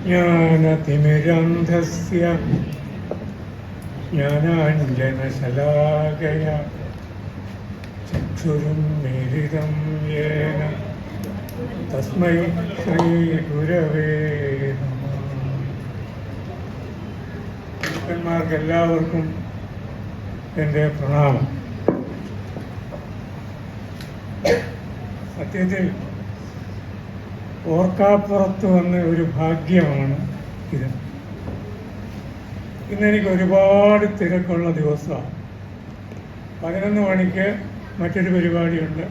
ज्ञानतिमिरन्धस्य ज्ञानाञ्जनशलाकय चक्षुरुन्मीलितं येन तस्मै ശ്രീഗുരവേ ഭക്തന്മാർക്ക് എല്ലാവർക്കും എൻ്റെ പ്രണാമം സത്യത്തിൽ ഓർക്കാപ്പുറത്ത് വന്ന ഒരു ഭാഗ്യമാണ് ഇത്. ഇന്ന് എനിക്ക് ഒരുപാട് തിരക്കുള്ള ദിവസമാണ്. പതിനൊന്ന് മണിക്ക് മറ്റൊരു പരിപാടിയുണ്ട്.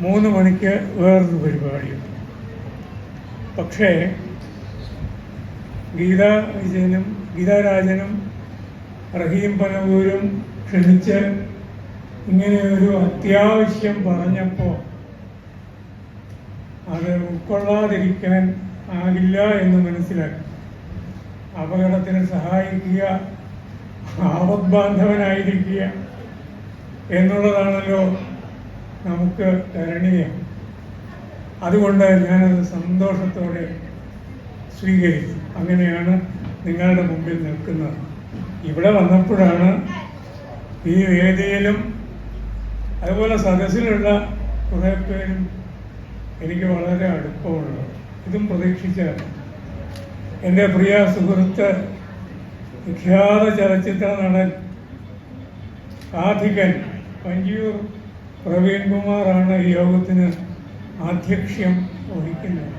മൂന്ന് മണിക്ക് വേറൊരു പരിപാടിയുണ്ട്. പക്ഷേ ഗീതാ വിജയനും ഗീതാരാജനും റഹീം പനവൂരും ക്ഷണിച്ച് ഇങ്ങനെ ഒരു അത്യാവശ്യം പറഞ്ഞപ്പോൾ അത് ഉൾക്കൊള്ളാതിരിക്കാൻ ആകില്ല എന്ന് മനസ്സിലാക്കി. അപകടത്തിന് സഹായിക്കുക ആപദ്ബാന്ധവനായിരിക്കുക എന്നുള്ളതാണല്ലോ നമുക്ക് കരണീയം അതുകൊണ്ട് ഞാനത് സന്തോഷത്തോടെ സ്വീകരിച്ചു. അങ്ങനെയാണ് നിങ്ങളുടെ മുമ്പിൽ നിൽക്കുന്നത്. ഇവിടെ വന്നപ്പോഴാണ് ഈ വേദിയിലും അതുപോലെ സദസ്സിലുള്ള കുറേ പേരും എനിക്ക് വളരെ അടുപ്പമുള്ളത്. ഇതും പ്രതീക്ഷിച്ച എന്റെ പ്രിയ സുഹൃത്ത് വിഖ്യാത ചലച്ചിത്ര നടൻ സാധികൻ പഞ്ചൂർ പ്രവീൺ കുമാറാണ് ഈ യോഗത്തിന് ആധ്യക്ഷ്യം വഹിക്കുന്നത്.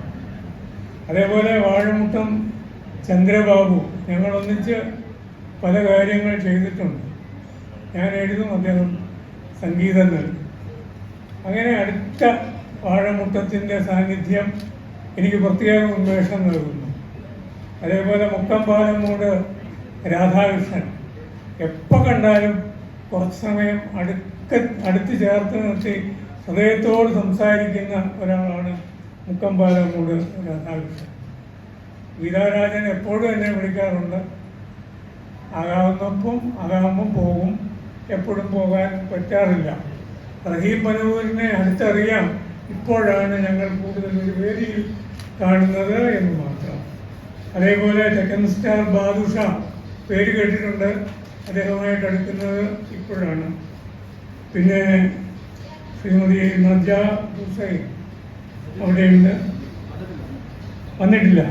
അതേപോലെ വാഴമുട്ടം ചന്ദ്രബാബു ഞങ്ങൾ ഒന്നിച്ച് പല കാര്യങ്ങൾ ചെയ്തിട്ടുണ്ട്. ഞാൻ എഴുതും അദ്ദേഹം സംഗീതം അങ്ങനെ അടുത്ത വാഴമുട്ടത്തിന്റെ സാന്നിധ്യം എനിക്ക് പ്രത്യേക ഉന്മേഷം നൽകുന്നു. അതേപോലെ മുക്കമ്പാലമൂട് രാധാകൃഷ്ണൻ എപ്പോൾ കണ്ടാലും കുറച്ച് സമയം അടുക്ക അടുത്ത് ചേർത്ത് നിർത്തി ഹൃദയത്തോട് സംസാരിക്കുന്ന ഒരാളാണ് മുക്കമ്പാലമൂട് രാധാകൃഷ്ണൻ. ഗീതാരാജൻ എപ്പോഴും എന്നെ വിളിക്കാറുണ്ട്. ആകാവുന്നപ്പം ആകാവുമ്പം പോകും. എപ്പോഴും പോകാൻ പറ്റാറില്ല. റഹീം മനോഹറിനെ അടുത്തറിയാം. ഇപ്പോഴാണ് ഞങ്ങൾ കൂടുതൽ ഒരു വേദിയിൽ കാണുന്നത് എന്ന് മാത്രം. അതേപോലെ തെക്കൻ സ്റ്റാർ ബാദുഷ പേര് കേട്ടിട്ടുണ്ട്. അദ്ദേഹവുമായിട്ട് അടുക്കുന്നത് ഇപ്പോഴാണ്. പിന്നെ ശ്രീമതി നജ ഹുസൈൻ അവിടെയുണ്ട്. വന്നിട്ടില്ല.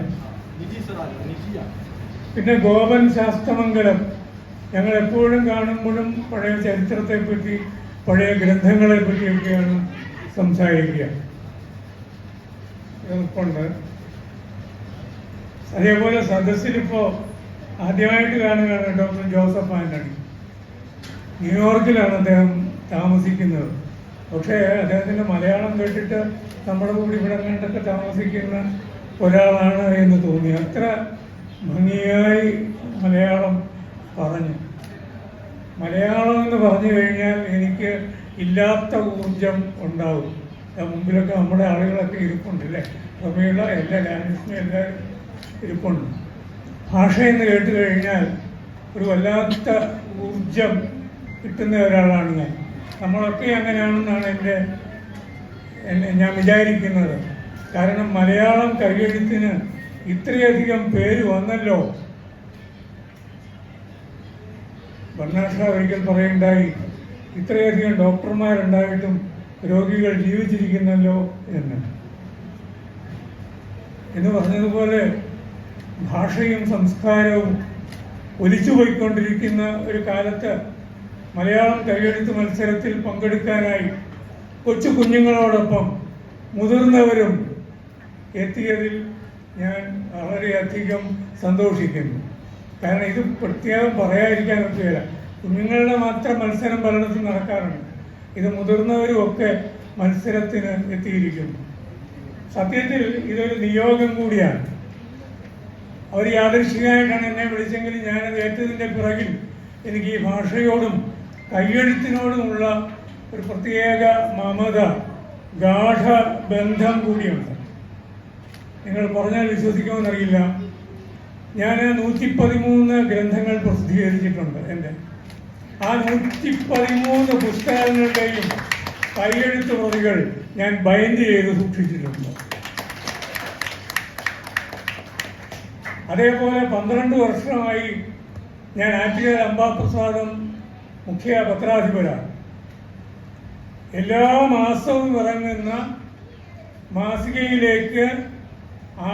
പിന്നെ ഗോപൻ ശാസ്ത്രമംഗലം ഞങ്ങൾ എപ്പോഴും കാണുമ്പോഴും പഴയ ചരിത്രത്തെപ്പറ്റി പഴയ ഗ്രന്ഥങ്ങളെ പറ്റിയൊക്കെയാണ് സംസാരിക്കുക. എളുപ്പമുണ്ട് അതേപോലെ സദസ്സിലിപ്പോൾ ആദ്യമായിട്ട് കാണുകയാണ് ഡോക്ടർ ജോസഫ് ആന്റണി. ന്യൂയോർക്കിലാണ് അദ്ദേഹം താമസിക്കുന്നത്. പക്ഷേ അദ്ദേഹത്തിന്റെ മലയാളം കേട്ടിട്ട് നമ്മുടെ കൂടി ഇവിടെ കണ്ടൊക്കെ താമസിക്കുന്ന ഒരാളാണ് എന്ന് തോന്നി. അത്ര ഭംഗിയായി മലയാളം പറഞ്ഞു. മലയാളം എന്ന് പറഞ്ഞു കഴിഞ്ഞാൽ എനിക്ക് ഇല്ലാത്ത ഊർജം ഉണ്ടാവും. മുമ്പിലൊക്കെ നമ്മുടെ ആളുകളൊക്കെ ഇരിപ്പുണ്ടല്ലേ? പ്രമേയുള്ള എല്ലാ ലാംഗ്വേജിനും എല്ലാവരും ഇരിപ്പുണ്ട്. ഭാഷ എന്ന് കേട്ട് കഴിഞ്ഞാൽ ഒരു വല്ലാത്ത ഊർജം കിട്ടുന്ന ഒരാളാണ് ഞാൻ. നമ്മളൊക്കെ അങ്ങനെയാണെന്നാണ് എന്റെ ഞാൻ വിചാരിക്കുന്നത്. കാരണം മലയാളം കൈയെഴുത്തിന് ഇത്രയധികം പേര് വന്നല്ലോ. ഭരണാഷ ഒരിക്കൽ പറയുണ്ടായി ഇത്രയധികം ഡോക്ടർമാരുണ്ടായിട്ടും രോഗികൾ ജീവിച്ചിരിക്കുന്നല്ലോ എന്ന്. എന്ന് പറഞ്ഞതുപോലെ ഭാഷയും സംസ്കാരവും ഒലിച്ചുപോയിക്കൊണ്ടിരിക്കുന്ന ഒരു കാലത്ത് മലയാളം കൈയെഴുത്ത് മത്സരത്തിൽ പങ്കെടുക്കാനായി കൊച്ചു കുഞ്ഞുങ്ങളോടൊപ്പം മുതിർന്നവരും എത്തിയതിൽ ഞാൻ വളരെയധികം സന്തോഷിക്കുന്നു. കാരണം ഇത് പ്രത്യേകം പറയാതിരിക്കാൻ പറ്റുകയില്ല കുഞ്ഞുങ്ങളുടെ മാത്രം മത്സരം പലയിടത്തും നടക്കാറുണ്ട്. ഇത് മുതിർന്നവരും ഒക്കെ മത്സരത്തിന് എത്തിയിരിക്കുന്നു. സത്യത്തിൽ ഇതൊരു നിയോഗം കൂടിയാണ്. അവർ യാദൃശികമായിട്ടാണ് എന്നെ വിളിച്ചെങ്കിലും ഞാനത് ഏറ്റതിന്റെ പിറകിൽ എനിക്ക് ഈ ഭാഷയോടും കയ്യെഴുത്തിനോടുമുള്ള ഒരു പ്രത്യേക മമത ഗാഠ ബന്ധം കൂടിയുണ്ട്. നിങ്ങൾ പറഞ്ഞാൽ വിശ്വസിക്കുമെന്നറിയില്ല. ഞാൻ നൂറ്റി പതിമൂന്ന് ഗ്രന്ഥങ്ങൾ പ്രസിദ്ധീകരിച്ചിട്ടുണ്ട് എന്റെ ആ നൂറ്റി പതിമൂന്ന് പുസ്തകങ്ങളുടെയും കൈയെഴുത്ത് പ്രതികൾ ഞാൻ ബൈൻഡ് ചെയ്ത് സൂക്ഷിച്ചിട്ടുണ്ട്. അതേപോലെ പന്ത്രണ്ട് വർഷമായി ഞാൻ ആറ്റുകാൽ അമ്പാപ്രസാദം മുഖ്യ പത്രാധിപരാണ്. എല്ലാ മാസവും ഇറങ്ങുന്ന മാസികയിലേക്ക്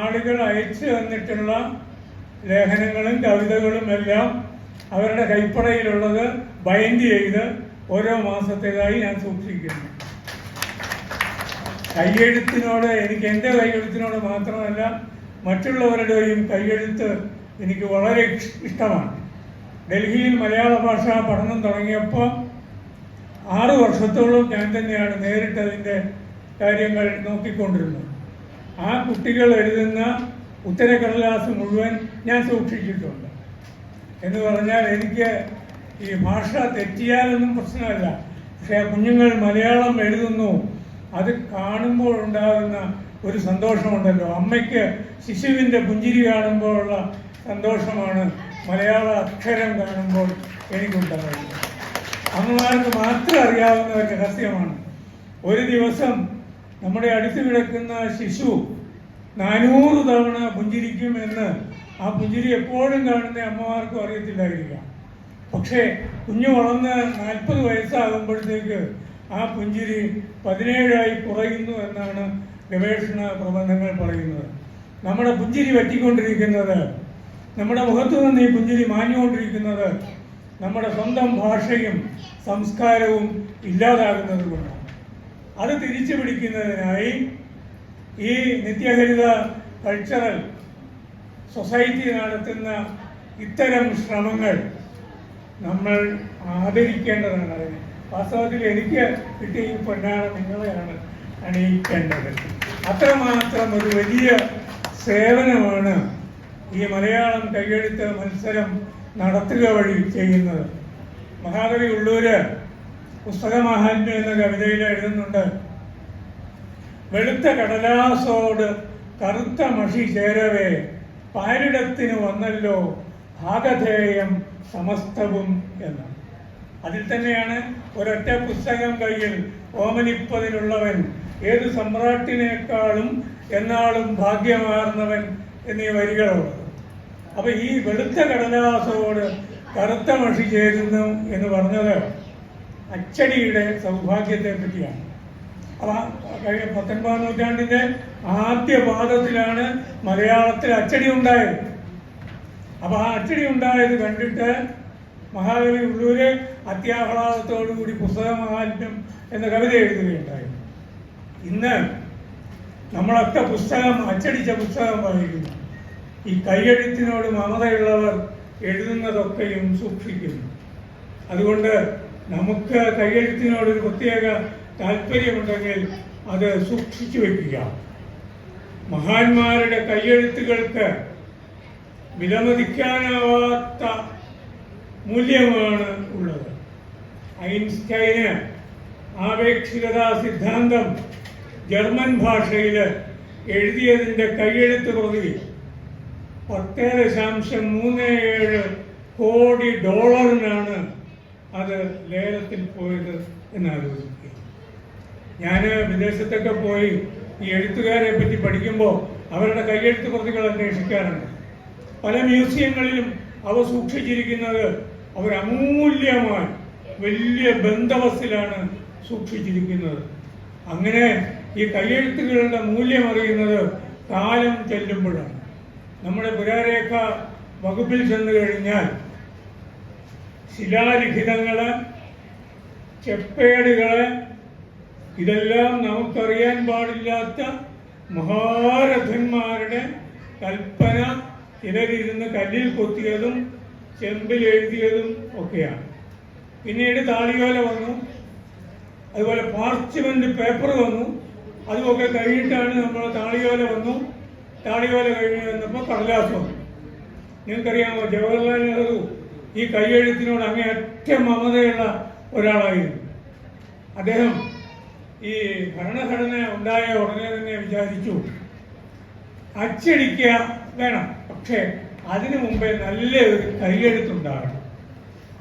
ആളുകൾ അയച്ചു തന്നിട്ടുള്ള ലേഖനങ്ങളും കവിതകളും എല്ലാം അവരുടെ കൈപ്പടയിലുള്ളത് ബൈൻഡ് ചെയ്ത് ഓരോ മാസത്തേതായി ഞാൻ സൂക്ഷിക്കുന്നു. കൈയെഴുത്തിനോട് എനിക്ക് എന്റെ കൈയെഴുത്തിനോട് മാത്രമല്ല മറ്റുള്ളവരുടെയും കൈയെഴുത്ത് എനിക്ക് വളരെ ഇഷ്ടമാണ്. ഡൽഹിയിൽ മലയാള ഭാഷ പഠനം തുടങ്ങിയപ്പോൾ ആറ് വർഷത്തോളം ഞാൻ തന്നെയാണ് നേരിട്ടതിന്റെ കാര്യങ്ങൾ നോക്കിക്കൊണ്ടിരുന്നത്. ആ കുട്ടികൾ എഴുതുന്ന ഉത്തരക്കടലാസ് മുഴുവൻ ഞാൻ സൂക്ഷിച്ചിട്ടുണ്ട്. എന്ന് പറഞ്ഞാൽ എനിക്ക് ഈ ഭാഷ തെറ്റിയാലൊന്നും പ്രശ്നമല്ല. പക്ഷേ കുഞ്ഞുങ്ങൾ മലയാളം എഴുതുന്നു. അത് കാണുമ്പോൾ ഉണ്ടാകുന്ന ഒരു സന്തോഷമുണ്ടല്ലോ. അമ്മയ്ക്ക് ശിശുവിന്റെ പുഞ്ചിരി കാണുമ്പോഴുള്ള സന്തോഷമാണ്. മലയാള അക്ഷരം കാണുമ്പോൾ എനിക്കുണ്ടാകുന്നത്. അമ്മമാർക്ക് മാത്രം അറിയാവുന്ന ഒരു രഹസ്യമാണ്. ഒരു ദിവസം നമ്മുടെ അടുത്ത് കിടക്കുന്ന ശിശു നാനൂറ് തവണ പുഞ്ചിരിക്കും എന്ന് ആ പുഞ്ചിരി എപ്പോഴും കാണുന്ന അമ്മമാർക്കും അറിയത്തില്ലായിരിക്കാം. പക്ഷേ കുഞ്ഞു വളർന്ന് നാൽപ്പത് വയസ്സാകുമ്പോഴത്തേക്ക് ആ പുഞ്ചിരി പതിനേഴായി കുറയുന്നു എന്നാണ് ഗവേഷണ പ്രബന്ധങ്ങൾ പറയുന്നത്. നമ്മുടെ പുഞ്ചിരി പറ്റിക്കൊണ്ടിരിക്കുന്നത് നമ്മുടെ മുഖത്തു നിന്ന് ഈ പുഞ്ചിരി മാഞ്ഞുകൊണ്ടിരിക്കുന്നത് നമ്മുടെ സ്വന്തം ഭാഷയും സംസ്കാരവും ഇല്ലാതാകുന്നത് കൊണ്ടാണ്. അത് തിരിച്ചു പിടിക്കുന്നതിനായി ഈ നിത്യഹരിത കൾച്ചറൽ സൊസൈറ്റി നടത്തുന്ന ഇത്തരം ശ്രമങ്ങൾ നമ്മൾ ആദരിക്കേണ്ടതാണ് അതിനെ. വാസ്തവത്തിൽ എനിക്ക് കിട്ടിയ ഈ പൊന്നാണ് നിങ്ങളെയാണ് അണിയിക്കേണ്ടത്. അത്രമാത്രം ഒരു വലിയ സേവനമാണ് ഈ മലയാളം കൈയെഴുത്ത് മത്സരം നടത്തുക വഴി ചെയ്യുന്നത്. മഹാകവി ഉള്ളൂര് പുസ്തകമാഹാത്മ്യം എന്ന കവിതയിൽ എഴുതുന്നുണ്ട് വെളുത്ത കടലാസോട് കറുത്ത മഷി ചേരവേ പാരിടത്തിന് വന്നല്ലോ ഭാഗധേയം സമസ്തവും എന്ന്. അതിൽ തന്നെയാണ് ഒരൊറ്റ പുസ്തകം കയ്യിൽ ഓമനിപ്പതിനുള്ളവൻ ഏത് സമ്രാട്ടിനേക്കാളും എന്നാളും ഭാഗ്യമാർന്നവൻ എന്നീ വരികളുള്ളത് അപ്പൊ ഈ വെളുത്ത കടലാസോട് കറുത്ത മഷി ചേരുന്നു എന്ന് പറഞ്ഞത് അച്ചടിയുടെ സൗഭാഗ്യത്തെ പറ്റിയാണ് പത്തൊൻപതാം നൂറ്റാണ്ടിന്റെ ആദ്യ പാദത്തിലാണ് മലയാളത്തിൽ അച്ചടി ഉണ്ടായത്. അപ്പൊ ആ അച്ചടി ഉണ്ടായത് കണ്ടിട്ട് മഹാകവി ഉള്ളൂര് അത്യാഹ്ലാദത്തോടുകൂടി പുസ്തക മഹാത്മ്യം എന്ന കവിത എഴുതുകയുണ്ടായി. ഇന്ന് നമ്മളൊക്കെ പുസ്തകം അച്ചടിച്ച പുസ്തകം വായിക്കുന്നു. ഈ കൈയെഴുത്തിനോട് മമതയുള്ളവർ എഴുതുന്നതൊക്കെയും സൂക്ഷിക്കുന്നു. അതുകൊണ്ട് നമുക്ക് കൈയെഴുത്തിനോട് ഒരു പ്രത്യേക താല്പര്യമുണ്ടെങ്കിൽ അത് സൂക്ഷിച്ചു വയ്ക്കുക മഹാന്മാരുടെ കയ്യെഴുത്തുകൾക്ക് വിലമതിക്കാനാവാത്ത മൂല്യമാണ് ഉള്ളത്. ഐൻസ്റ്റൈന് ആപേക്ഷികതാ സിദ്ധാന്തം ജർമ്മൻ ഭാഷയിൽ എഴുതിയതിന്റെ കൈയെഴുത്ത് പ്രതി പത്ത് ദശാംശം മൂന്ന് ഏഴ് കോടി ഡോളറിനാണ് അത് ലേലത്തിൽ പോയത് എന്നാലോചിക്കുക. ഞാൻ വിദേശത്തൊക്കെ പോയി ഈ എഴുത്തുകാരെ പറ്റി പഠിക്കുമ്പോൾ അവരുടെ കയ്യെഴുത്ത് പ്രതികൾ അന്വേഷിക്കാറുണ്ട്. പല മ്യൂസിയങ്ങളിലും അവ സൂക്ഷിച്ചിരിക്കുന്നത് അവർ അമൂല്യമായി വലിയ ബന്ധവസിലാണ് സൂക്ഷിച്ചിരിക്കുന്നത്. അങ്ങനെ ഈ കയ്യെഴുത്തുകളുടെ മൂല്യം അറിയുന്നത് കാലം ചെല്ലുമ്പോഴാണ്. നമ്മുടെ പുരാരേഖ വകുപ്പിൽ ചെന്ന് കഴിഞ്ഞാൽ ശിലാലിഖിതങ്ങൾ ചെപ്പേടുകൾ ഇതെല്ലാം നമുക്കറിയാൻ പാടില്ലാത്ത മഹാരഥന്മാരുടെ കൽപ്പന. ചിലരിരുന്ന് കല്ലിൽ കൊത്തിയതും ചെമ്പിൽ എഴുതിയതും ഒക്കെയാണ്. പിന്നീട് താളിയോല വന്നു. അതുപോലെ പാർച്ച്മെന്റ് പേപ്പർ വന്നു. അതുമൊക്കെ കഴിഞ്ഞിട്ടാണ് നമ്മൾ താളിയോല വന്നു. താളിയോല കഴിഞ്ഞ് വന്നപ്പോൾ കടലാസ് വന്നു. നിങ്ങൾക്കറിയാമോ ജവഹർലാൽ നെഹ്റു ഈ കൈയെഴുത്തിനോട് അങ്ങേയറ്റം മമതയുള്ള ഒരാളായിരുന്നു. അദ്ദേഹം ഈ ഭരണഘടന ഉണ്ടായ ഉടനെ തന്നെ വിചാരിച്ചു. അച്ചടിക്കുക വേണം. പക്ഷേ അതിനു മുമ്പേ നല്ല ഒരു കയ്യെഴുത്തുണ്ടാകണം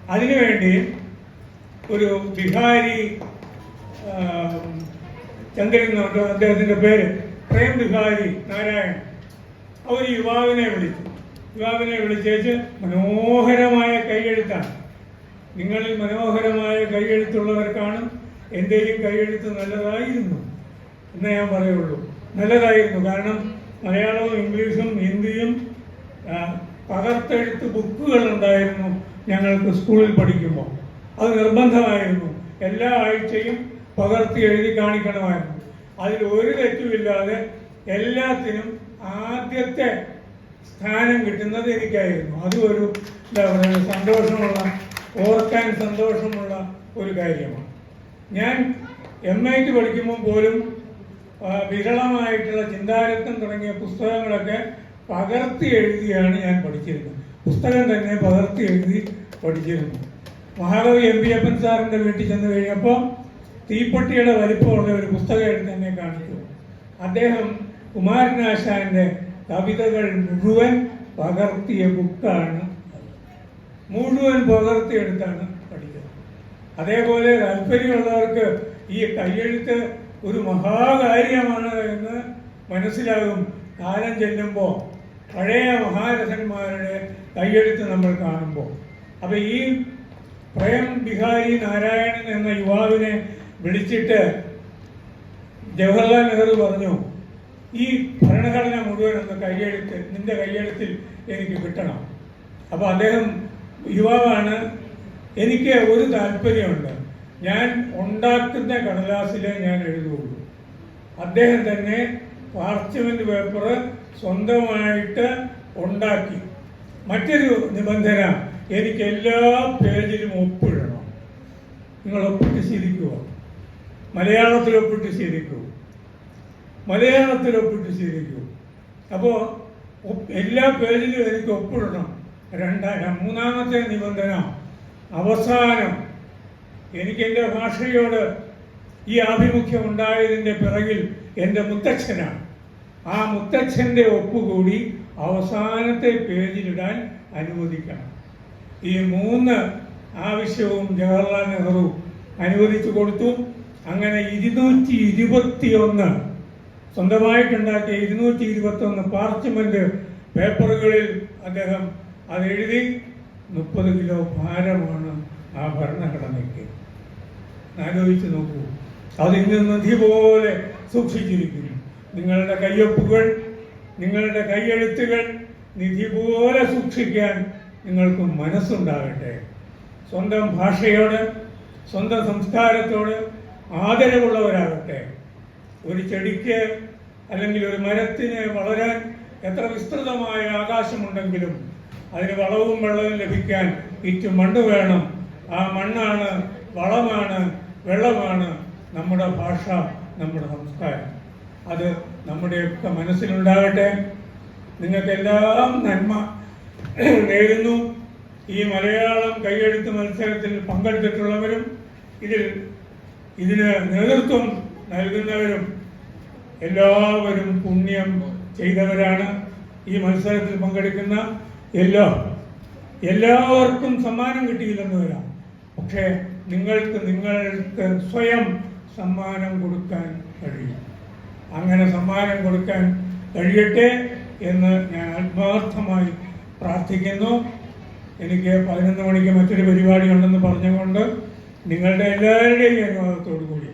അതിനുവേണ്ടി ഒരു ബിഹാരി ചന്ദ്രൻ അദ്ദേഹത്തിന്റെ പേര് പ്രേം ബിഹാരി നാരായൺ അവർ യുവാവിനെ വിളിച്ചു. യുവാവിനെ വിളിച്ചേച്ച് മനോഹരമായ കൈയെഴുത്താണ്. നിങ്ങളിൽ മനോഹരമായ കൈയെഴുത്തുള്ളവർക്കാണ് എന്റെയും കൈയെഴുത്ത് നല്ലതായിരുന്നു എന്നേ ഞാൻ പറയുള്ളൂ. നല്ലതായിരുന്നു. കാരണം മലയാളവും ഇംഗ്ലീഷും ഹിന്ദിയും പകർത്തെഴുത്ത് ബുക്കുകൾ ഉണ്ടായിരുന്നു ഞങ്ങൾക്ക് സ്കൂളിൽ പഠിക്കുമ്പോൾ. അത് നിർബന്ധമായിരുന്നു. എല്ലാ ആഴ്ചയും പകർത്തി എഴുതി കാണിക്കണമായിരുന്നു. അതിൽ ഒരു തെറ്റുമില്ലാതെ എല്ലാത്തിനും ആദ്യത്തെ സ്ഥാനം കിട്ടുന്നത് എനിക്കായിരുന്നു. അതും ഒരു എന്താ പറയുക സന്തോഷമുള്ള ഓർക്കാൻ സന്തോഷമുള്ള ഒരു കാര്യമാണ്. ഞാൻ എം ഐ ടി പഠിക്കുമ്പോൾ പോലും വിരളമായിട്ടുള്ള ചിന്താരത്നം തുടങ്ങിയ പുസ്തകങ്ങളൊക്കെ പകർത്തി എഴുതിയാണ് ഞാൻ പഠിച്ചിരുന്നത്. പുസ്തകം തന്നെ പകർത്തി എഴുതി പഠിച്ചിരുന്നു. മഹാകവി എം പി അപ്പൻ സാറിന്റെ വീട്ടിൽ ചെന്ന് കഴിഞ്ഞപ്പോൾ തീപ്പെട്ടിയുടെ വലിപ്പമുള്ള ഒരു പുസ്തകം എടുത്ത് എന്നെ കാണിച്ചു. അദ്ദേഹം കുമാരനാശാന്റെ കവിതകൾ മുഴുവൻ പകർത്തിയ ബുക്കാണ്. മുഴുവൻ പകർത്തിയെടുത്താണ് അതേപോലെ താല്പര്യമുള്ളവർക്ക് ഈ കയ്യെഴുത്ത് ഒരു മഹാകാര്യമാണ് എന്ന് മനസ്സിലാകും. കാലം ചെല്ലുമ്പോൾ പഴയ മഹാരഥന്മാരുടെ കയ്യെഴുത്ത് നമ്മൾ കാണുമ്പോൾ. അപ്പൊ ഈ പ്രേം ബിഹാരി നാരായണൻ എന്ന യുവാവിനെ വിളിച്ചിട്ട് ജവഹർലാൽ നെഹ്റു പറഞ്ഞു ഈ ഭരണഘടന മുഴുവൻ ഒന്ന് കയ്യെഴുത്ത് നിന്റെ കയ്യെഴുത്തിൽ എനിക്ക് കിട്ടണം. അപ്പോൾ അദ്ദേഹം യുവാവാണ് എനിക്ക് ഒരു താല്പര്യമുണ്ട്. ഞാൻ ഉണ്ടാക്കുന്ന കടലാസിലെ ഞാൻ എഴുതുകയുള്ളൂ അദ്ദേഹം തന്നെ പാർച്ച്മെന്റ് പേപ്പർ സ്വന്തമായിട്ട് ഉണ്ടാക്കി. മറ്റൊരു നിബന്ധന എനിക്ക് എല്ലാ പേജിലും ഒപ്പിടണം. നിങ്ങൾ ഒപ്പിട്ട് ശീലിക്കുക. മലയാളത്തിൽ ഒപ്പിട്ട് ശീലിക്കൂ. മലയാളത്തിൽ ഒപ്പിട്ട് ശീലിക്കൂ. അപ്പോൾ എല്ലാ പേജിലും എനിക്ക് ഒപ്പിടണം. രണ്ടാം മൂന്നാമത്തെ നിബന്ധന അവസാനം എനിക്ക് എന്റെ ഭാഷയോട് ഈ ആഭിമുഖ്യം ഉണ്ടായതിന്റെ പിറകിൽ എന്റെ മുത്തച്ഛനാണ്. ആ മുത്തച്ഛന്റെ ഒപ്പുകൂടി അവസാനത്തെ പേജിലിടാൻ അനുവദിക്കണം. ഈ മൂന്ന് ആവശ്യവും ജവഹർലാൽ നെഹ്റു അനുവദിച്ചു കൊടുത്തു. അങ്ങനെ ഇരുന്നൂറ്റി ഇരുപത്തിയൊന്ന് സ്വന്തമായിട്ടുണ്ടാക്കിയ ഇരുന്നൂറ്റി ഇരുപത്തൊന്ന് പാർച്ച്മെന്റ് പേപ്പറുകളിൽ അദ്ദേഹം അതെഴുതി മുപ്പത് കിലോ ഭാരമാണ് ആ ഭരണഘടനയ്ക്ക്. ആലോചിച്ച് നോക്കൂ. അതിൽ നിന്ന് നദി പോലെ സൂക്ഷിച്ചിരിക്കുന്നു. നിങ്ങളുടെ കയ്യൊപ്പുകൾ നിങ്ങളുടെ കൈയെഴുത്തുകൾ നിധി പോലെ സൂക്ഷിക്കാൻ നിങ്ങൾക്ക് മനസ്സുണ്ടാകട്ടെ. സ്വന്തം ഭാഷയോട് സ്വന്തം സംസ്കാരത്തോട് ആദരവുള്ളവരാകട്ടെ. ഒരു ചെടിക്ക് അല്ലെങ്കിൽ ഒരു മരത്തിന് വളരാൻ എത്ര വിസ്തൃതമായ ആകാശമുണ്ടെങ്കിലും അതിന് വളവും വെള്ളവും ലഭിക്കാൻ ഇറ്റ് മണ്ണ് വേണം. ആ മണ്ണാണ് വളമാണ് വെള്ളമാണ് നമ്മുടെ ഭാഷ നമ്മുടെ സംസ്കാരം. അത് നമ്മുടെയൊക്കെ മനസ്സിലുണ്ടാകട്ടെ. നിങ്ങൾക്കെല്ലാം നന്മ നേരുന്നു. ഈ മലയാളം കൈയെടുത്ത് മത്സരത്തിൽ പങ്കെടുത്തിട്ടുള്ളവരും ഇതിൽ ഇതിന് നേതൃത്വം നൽകുന്നവരും എല്ലാവരും പുണ്യം ചെയ്തവരാണ്. ഈ മത്സരത്തിൽ പങ്കെടുക്കുന്ന എല്ലാ എല്ലാവർക്കും സമ്മാനം കിട്ടിയില്ലെന്ന് വരാം. പക്ഷേ നിങ്ങൾക്ക് നിങ്ങൾക്ക് സ്വയം സമ്മാനം കൊടുക്കാൻ കഴിയും. അങ്ങനെ സമ്മാനം കൊടുക്കാൻ കഴിയട്ടെ എന്ന് ഞാൻ ആത്മാർത്ഥമായി പ്രാർത്ഥിക്കുന്നു. എനിക്ക് പതിനൊന്ന് മണിക്ക് മറ്റൊരു പരിപാടി ഉണ്ടെന്ന് പറഞ്ഞുകൊണ്ട് നിങ്ങളുടെ എല്ലാവരുടെയും അനുവാദത്തോടു കൂടി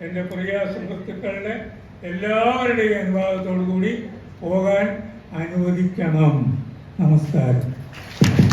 എന്റെ പ്രിയ സുഹൃത്തുക്കളുടെ എല്ലാവരുടെയും അനുവാദത്തോടു കൂടി പോകാൻ അനുവദിക്കണം. നമസ്കാരം